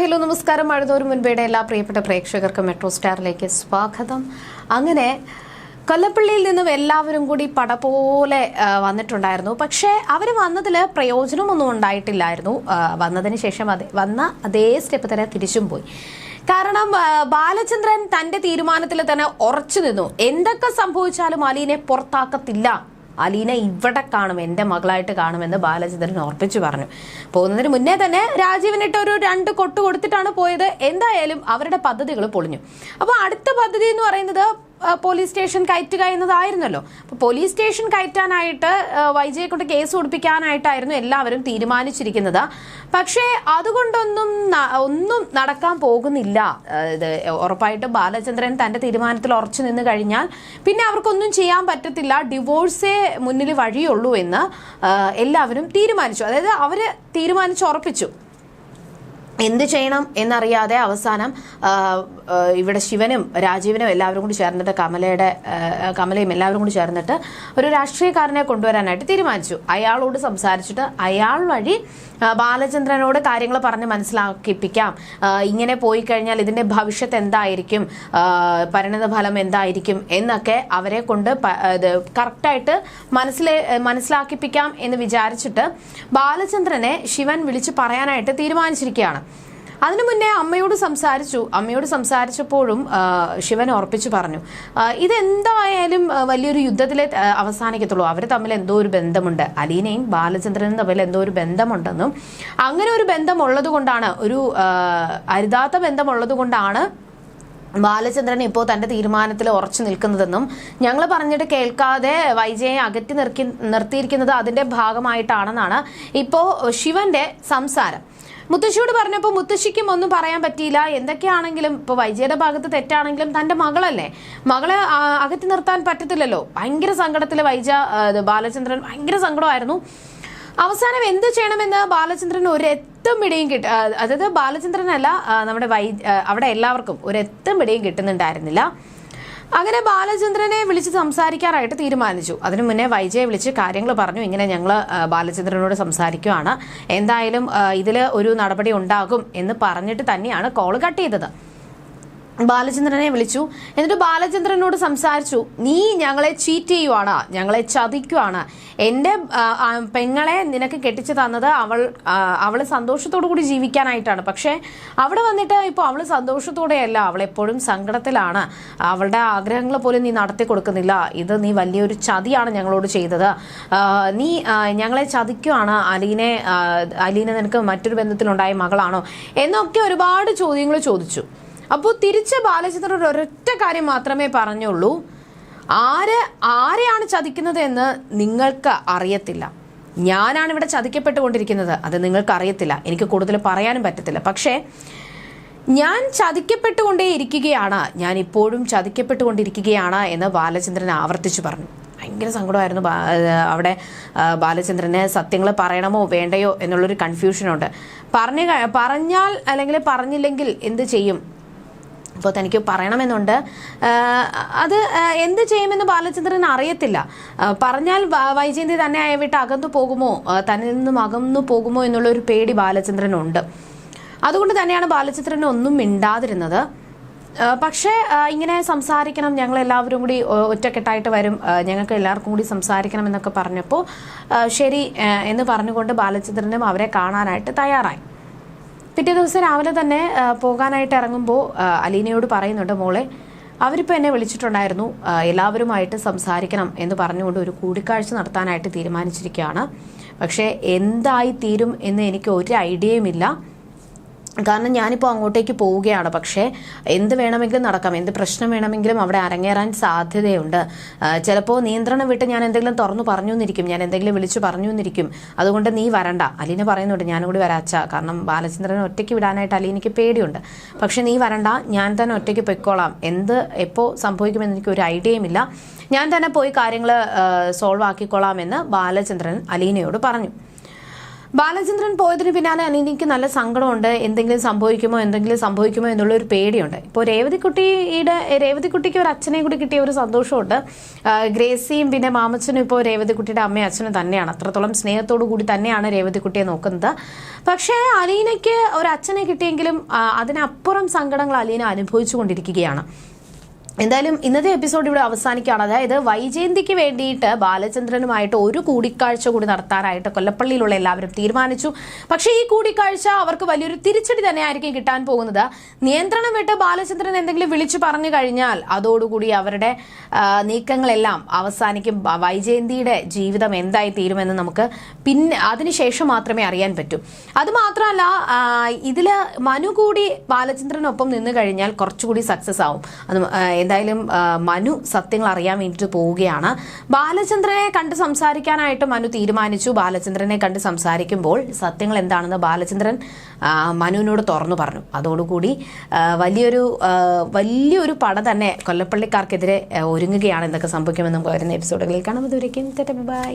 Hello നമസ്കാരം. മഴതോറും മുൻപേടെ എല്ലാ പ്രിയപ്പെട്ട പ്രേക്ഷകർക്കും മെട്രോ സ്റ്റാറിലേക്ക് സ്വാഗതം. അങ്ങനെ കൊല്ലപ്പള്ളിയിൽ നിന്നും എല്ലാവരും കൂടി പട പോലെ വന്നിട്ടുണ്ടായിരുന്നു. പക്ഷേ അവർ വന്നതിൽ പ്രയോജനമൊന്നും ഉണ്ടായിട്ടില്ലായിരുന്നു. വന്നതിന് ശേഷം അതെ വന്ന അതേ സ്റ്റെപ്പ് തന്നെ തിരിച്ചും പോയി. കാരണം ബാലചന്ദ്രൻ തന്റെ തീരുമാനത്തിൽ തന്നെ ഉറച്ചു നിന്നു. എന്തൊക്കെ സംഭവിച്ചാലും അലീനെ പുറത്താക്കത്തില്ല. അലീന ഇവിടെ കാണും എന്റെ മകളായിട്ട് കാണുമെന്ന് ബാലചന്ദ്രൻ ഉറപ്പിച്ചു പറഞ്ഞു. പോകുന്നതിന് മുന്നേ തന്നെ രാജീവിനിട്ട് ഒരു രണ്ട് കൊട്ട് കൊടുത്തിട്ടാണ് പോയത്. എന്തായാലും അവരുടെ പദ്ധതികൾ പൊളിഞ്ഞു. അപ്പോൾ അടുത്ത പദ്ധതി എന്ന് പറയുന്നത് പോലീസ് സ്റ്റേഷൻ കയറ്റുക എന്നതായിരുന്നല്ലോ. അപ്പോൾ പോലീസ് സ്റ്റേഷൻ കയറ്റാനായിട്ട് വൈജയെ കൊണ്ട് കേസ് കൊടുപ്പിക്കാനായിട്ടായിരുന്നു എല്ലാവരും തീരുമാനിച്ചിരിക്കുന്നത്. പക്ഷേ അതുകൊണ്ടൊന്നും ഒന്നും നടക്കാൻ പോകുന്നില്ല. ഇത് ഉറപ്പായിട്ടും ബാലചന്ദ്രൻ തന്റെ തീരുമാനത്തിൽ ഉറച്ചു നിന്ന് കഴിഞ്ഞാൽ പിന്നെ അവർക്കൊന്നും ചെയ്യാൻ പറ്റത്തില്ല. ഡിവോഴ്സേ മുന്നിൽ വഴിയുള്ളൂ എന്ന് എല്ലാവരും തീരുമാനിച്ചു. അതായത് അവർ തീരുമാനിച്ച് ഉറപ്പിച്ചു. എന്ത് ചെയ്യണം എന്നറിയാതെ അവസാനം ഇവിടെ ശിവനും രാജീവനും എല്ലാവരും കൂടി ചേർന്നിട്ട് കമലയുടെ കമലയും എല്ലാവരും കൂടി ചേർന്നിട്ട് ഒരു രാഷ്ട്രീയക്കാരനെ കൊണ്ടുവരാനായിട്ട് തീരുമാനിച്ചു. അയാളോട് സംസാരിച്ചിട്ട് അയാൾ വഴി ബാലചന്ദ്രനോട് കാര്യങ്ങൾ പറഞ്ഞ് മനസ്സിലാക്കിപ്പിക്കാം. ഇങ്ങനെ പോയി കഴിഞ്ഞാൽ ഇതിന്റെ ഭവിഷ്യത്ത് എന്തായിരിക്കും? പരിണത ഫലം എന്തായിരിക്കും? എന്നൊക്കെ അവരെ കൊണ്ട് ഇത് കറക്റ്റായിട്ട് മനസ്സിലെ മനസ്സിലാക്കിപ്പിക്കാം എന്ന് വിചാരിച്ചിട്ട് ബാലചന്ദ്രനെ ശിവൻ വിളിച്ച് പറയാനായിട്ട് തീരുമാനിച്ചിരിക്കുകയാണ്. അതിനു മുന്നേ അമ്മയോട് സംസാരിച്ചു. അമ്മയോട് സംസാരിച്ചപ്പോഴും ശിവൻ ഉറപ്പിച്ചു പറഞ്ഞു. ഇതെന്തായാലും വലിയൊരു യുദ്ധത്തിലെ അവസാനിക്കത്തുള്ളൂ. അവർ തമ്മിൽ എന്തോ ഒരു ബന്ധമുണ്ട്. അലീനയും ബാലചന്ദ്രനും തമ്മിൽ എന്തോ ഒരു ബന്ധമുണ്ടെന്നും അങ്ങനെ ഒരു ബന്ധമുള്ളത് കൊണ്ടാണ് ഒരു അരുതാത്ത ബന്ധമുള്ളത് കൊണ്ടാണ് ബാലചന്ദ്രൻ ഇപ്പോൾ തന്റെ തീരുമാനത്തിൽ ഉറച്ചു നിൽക്കുന്നതെന്നും ഞങ്ങൾ പറഞ്ഞിട്ട് കേൾക്കാതെ വൈജയെ അകറ്റി നിർക്കി നിർത്തിയിരിക്കുന്നത് അതിന്റെ ഭാഗമായിട്ടാണെന്നാണ് ഇപ്പോൾ ശിവന്റെ സംസാരം. മുത്തശ്ശിയോട് പറഞ്ഞപ്പോൾ മുത്തശ്ശിക്കും ഒന്നും പറയാൻ പറ്റിയില്ല. എന്തൊക്കെയാണെങ്കിലും ഇപ്പോൾ വൈജയുടെ ഭാഗത്ത് തെറ്റാണെങ്കിലും തന്റെ മകളല്ലേ? മകളെ അകറ്റി നിർത്താൻ പറ്റത്തില്ലല്ലോ. ഭയങ്കര സങ്കടത്തിൽ വൈജ ബാലചന്ദ്രൻ ഭയങ്കര സങ്കടമായിരുന്നു. അവസാനം എന്ത് ചെയ്യണമെന്ന് ബാലചന്ദ്രൻ ഒരു എത്തും പിടിയും കിട്ട അതായത് ബാലചന്ദ്രനല്ല നമ്മുടെ വൈ അവിടെ എല്ലാവർക്കും ഒരു എത്തും പിടിയും കിട്ടുന്നുണ്ടായിരുന്നില്ല. അങ്ങനെ ബാലചന്ദ്രനെ വിളിച്ച് സംസാരിക്കാനായിട്ട് തീരുമാനിച്ചു. അതിനു മുന്നേ വൈജയെ വിളിച്ച് കാര്യങ്ങൾ പറഞ്ഞു. ഇങ്ങനെ ഞങ്ങൾ ബാലചന്ദ്രനോട് സംസാരിക്കുവാണ്. എന്തായാലും ഇതിൽ ഒരു നടപടി ഉണ്ടാകും എന്ന് പറഞ്ഞിട്ട് തന്നെയാണ് കോൾ കട്ട് ചെയ്തത്. ബാലചന്ദ്രനെ വിളിച്ചു. എന്നിട്ട് ബാലചന്ദ്രനോട് സംസാരിച്ചു നീ ഞങ്ങളെ ചീറ്റ് ചെയ്യുവാണ് ഞങ്ങളെ ചതിക്കുവാണ്. എന്റെ പെങ്ങളെ നിനക്ക് കെട്ടിച്ചു തന്നത് അവൾ അവൾ സന്തോഷത്തോടു കൂടി ജീവിക്കാനായിട്ടാണ്. പക്ഷേ അവിടെ വന്നിട്ട് ഇപ്പോൾ അവൾ സന്തോഷത്തോടെയല്ല അവൾ എപ്പോഴും സങ്കടത്തിലാണ്. അവളുടെ ആഗ്രഹങ്ങൾ പോലും നീ നടത്തി കൊടുക്കുന്നില്ല. ഇത് നീ വലിയൊരു ചതിയാണ് ഞങ്ങളോട് ചെയ്തത്. നീ ഞങ്ങളെ ചതിക്കുവാണ്. അലീനെ അലീന നിനക്ക് മറ്റൊരു ബന്ധത്തിലുണ്ടായ മകളാണോ? എന്നൊക്കെ ഒരുപാട് ചോദ്യങ്ങൾ ചോദിച്ചു. അപ്പോൾ തിരിച്ച ബാലചന്ദ്രൻ ഒരൊറ്റ കാര്യം മാത്രമേ പറഞ്ഞുള്ളൂ. ആര് ആരെയാണ് ചതിക്കുന്നത് എന്ന് നിങ്ങൾക്ക് അറിയത്തില്ല. ഞാനാണ് ഇവിടെ ചതിക്കപ്പെട്ടുകൊണ്ടിരിക്കുന്നത്. അത് നിങ്ങൾക്ക് അറിയത്തില്ല. എനിക്ക് കൂടുതൽ പറയാനും പറ്റത്തില്ല. പക്ഷേ ഞാൻ ചതിക്കപ്പെട്ടുകൊണ്ടേ ഇരിക്കുകയാണ്. ഞാൻ ഇപ്പോഴും ചതിക്കപ്പെട്ടുകൊണ്ടിരിക്കുകയാണ് എന്ന് ബാലചന്ദ്രൻ ആവർത്തിച്ചു പറഞ്ഞു. ഭയങ്കര സങ്കടമായിരുന്നു അവിടെ ബാലചന്ദ്രന് സത്യങ്ങൾ പറയണമോ വേണ്ടയോ എന്നുള്ളൊരു കൺഫ്യൂഷനുണ്ട് പറഞ്ഞു പറഞ്ഞാൽ അല്ലെങ്കിൽ പറഞ്ഞില്ലെങ്കിൽ എന്ത് ചെയ്യും? അപ്പോൾ തനിക്ക് പറയണമെന്നുണ്ട്. അത് എന്ത് ചെയ്യുമെന്ന് ബാലചന്ദ്രൻ അറിയത്തില്ല. പറഞ്ഞാൽ വൈജയന്തി തന്നെ വിട്ട് അകന്നു പോകുമോ? തന്നിൽ നിന്നും അകന്നു പോകുമോ എന്നുള്ള ഒരു പേടി ബാലചന്ദ്രനുണ്ട്. അതുകൊണ്ട് തന്നെയാണ് ബാലചന്ദ്രൻ ഒന്നും മിണ്ടാതിരുന്നത്. പക്ഷേ ഇങ്ങനെ സംസാരിക്കണം ഞങ്ങൾ എല്ലാവരും കൂടി ഒറ്റക്കെട്ടായിട്ട് വരും ഞങ്ങൾക്ക് എല്ലാവർക്കും കൂടി സംസാരിക്കണം എന്നൊക്കെ പറഞ്ഞപ്പോൾ ശരി എന്ന് പറഞ്ഞുകൊണ്ട് ബാലചന്ദ്രനും അവരെ കാണാനായിട്ട് തയ്യാറായി. പിറ്റേ ദിവസം രാവിലെ തന്നെ പോകാനായിട്ട് ഇറങ്ങുമ്പോൾ അലീനയോട് പറയുന്നുണ്ട് മോളെ അവരിപ്പോൾ എന്നെ വിളിച്ചിട്ടുണ്ടായിരുന്നു. എല്ലാവരുമായിട്ട് സംസാരിക്കണം എന്ന് പറഞ്ഞുകൊണ്ട് ഒരു കൂടിക്കാഴ്ച നടത്താനായിട്ട് തീരുമാനിച്ചിരിക്കുകയാണ്. പക്ഷേ എന്തായി തീരും എന്ന് എനിക്ക് ഒരു ഐഡിയയുമില്ല. കാരണം ഞാനിപ്പോൾ അങ്ങോട്ടേക്ക് പോവുകയാണ്. പക്ഷേ എന്ത് വേണമെങ്കിലും നടക്കാം. എന്ത് പ്രശ്നം വേണമെങ്കിലും അവിടെ അരങ്ങേറാൻ സാധ്യതയുണ്ട്. ചിലപ്പോൾ നിയന്ത്രണം വിട്ട് ഞാൻ എന്തെങ്കിലും തുറന്നു പറഞ്ഞു എന്നിരിക്കും ഞാൻ എന്തെങ്കിലും വിളിച്ചു പറഞ്ഞു എന്നിരിക്കും അതുകൊണ്ട് നീ വരണ്ട. അലീന പറയുന്നുണ്ട് ഞാനും കൂടി വരാച്ച കാരണം ബാലചന്ദ്രൻ ഒറ്റയ്ക്ക് വിടാനായിട്ട് അലീനയ്ക്ക് പേടിയുണ്ട്. പക്ഷെ നീ വരണ്ട. ഞാൻ തന്നെ ഒറ്റയ്ക്ക് പൊയ്ക്കോളാം. എന്ത് എപ്പോൾ സംഭവിക്കുമെന്ന് എനിക്ക് ഒരു ഐഡിയയും ഇല്ല. ഞാൻ തന്നെ പോയി കാര്യങ്ങൾ സോൾവ് ആക്കിക്കോളാം എന്ന് ബാലചന്ദ്രൻ അലീനയോട് പറഞ്ഞു. ബാലചന്ദ്രൻ പോയതിന് പിന്നാലെ അനീതിക്ക് നല്ല സങ്കടമുണ്ട്. എന്തെങ്കിലും സംഭവിക്കുമോ? എന്തെങ്കിലും സംഭവിക്കുമോ എന്നുള്ള ഒരു പേടിയുണ്ട്. ഇപ്പോൾ രേവതിക്കുട്ടിയുടെ രേവതിക്കുട്ടിക്ക് ഒരു അച്ഛനെ കൂടി കിട്ടിയ ഒരു സന്തോഷമുണ്ട്. ഗ്രേസിയും പിന്നെ മാമച്ചനും ഇപ്പോൾ രേവതിക്കുട്ടിയുടെ അമ്മയും അച്ഛനും തന്നെയാണ്. അത്രത്തോളം സ്നേഹത്തോടു കൂടി തന്നെയാണ് രേവതിക്കുട്ടിയെ നോക്കുന്നത്. പക്ഷേ അലീനയ്ക്ക് ഒരു അച്ഛനെ കിട്ടിയെങ്കിലും അതിനപ്പുറം സങ്കടങ്ങൾ അലീന അനുഭവിച്ചു കൊണ്ടിരിക്കുകയാണ്. എന്തായാലും ഇന്നത്തെ എപ്പിസോഡ് ഇവിടെ അവസാനിക്കുകയാണ്. അതായത് വൈജയന്തിക്ക് വേണ്ടിയിട്ട് ബാലചന്ദ്രനുമായിട്ട് ഒരു കൂടിക്കാഴ്ച കൂടി നടത്താനായിട്ട് കൊല്ലപ്പള്ളിയിലുള്ള എല്ലാവരും തീരുമാനിച്ചു. പക്ഷേ ഈ കൂടിക്കാഴ്ച അവർക്ക് വലിയൊരു തിരിച്ചടി തന്നെയായിരിക്കും കിട്ടാൻ പോകുന്നത്. നിയന്ത്രണം വിട്ട് ബാലചന്ദ്രൻ എന്തെങ്കിലും വിളിച്ചു പറഞ്ഞു കഴിഞ്ഞാൽ അതോടുകൂടി അവരുടെ നീക്കങ്ങളെല്ലാം അവസാനിക്കും. വൈജയന്തിയുടെ ജീവിതം എന്തായി തീരുമെന്ന് നമുക്ക് പിന്നെ അതിനുശേഷം മാത്രമേ അറിയാൻ പറ്റൂ. അതുമാത്രമല്ല ഇതിൽ മനു കൂടി ബാലചന്ദ്രനൊപ്പം നിന്ന് കഴിഞ്ഞാൽ കുറച്ചുകൂടി സക്സസ് ആവും. അത് എന്തായാലും മനു സത്യങ്ങൾ അറിയാൻ വേണ്ടിയിട്ട് പോവുകയാണ്. ബാലചന്ദ്രനെ കണ്ട് സംസാരിക്കാനായിട്ട് മനു തീരുമാനിച്ചു. ബാലചന്ദ്രനെ കണ്ട് സംസാരിക്കുമ്പോൾ സത്യങ്ങൾ എന്താണെന്ന് ബാലചന്ദ്രൻ മനുവിനോട് തുറന്നു പറഞ്ഞു. അതോടുകൂടി വലിയൊരു വലിയൊരു പട തന്നെ കൊല്ലപ്പള്ളിക്കാർക്കെതിരെ ഒരുങ്ങുകയാണ്. എന്തൊക്കെ സംഭവിക്കുമെന്ന് നമുക്ക് വരുന്ന എപ്പിസോഡുകളിൽ കാണാം. അതുവരേക്കും ബൈ.